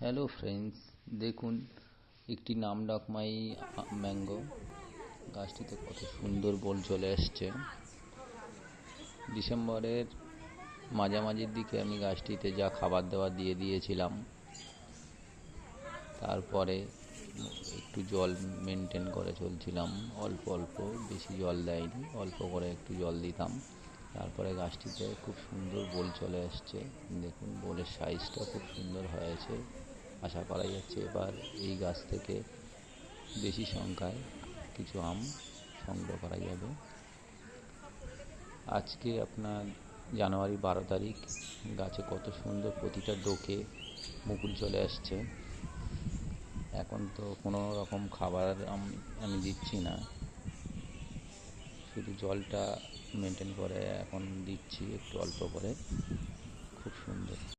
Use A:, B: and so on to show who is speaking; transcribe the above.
A: Hello friends দেখুন, একটি নাম ডাকমাই ম্যাঙ্গো গাছটিতে কত সুন্দর বোল চলে এসছে ডিসেম্বরের মাঝামাঝির দিকে আমি গাছটিতে যা খাবার দাবার দিয়ে দিয়েছিলাম, তারপরে একটু জল মেনটেন করে চলছিলাম। অল্প অল্প, বেশি জল দেয়নি, অল্প করে একটু জল দিতাম। তারপরে গাছটিতে খুব সুন্দর বোল চলে এসছে দেখুন, বোলের সাইজটা খুব সুন্দর হয়েছে। আশা করা যাচ্ছে। এবার এই গাছ থেকে বেশি সংখ্যায় কিছু আম সংগ্রহ করা যাবে। আজকে আপনার জানুয়ারি বারো তারিখ, গাছে কত সুন্দর প্রতিটা ডোকে মুকুল চলে আসছে। এখন তো কোনো রকম খাবার আমি দিচ্ছি না। শুধু জলটা মেনটেন করে এখন দিচ্ছি, একটু অল্প করে। খুব সুন্দর।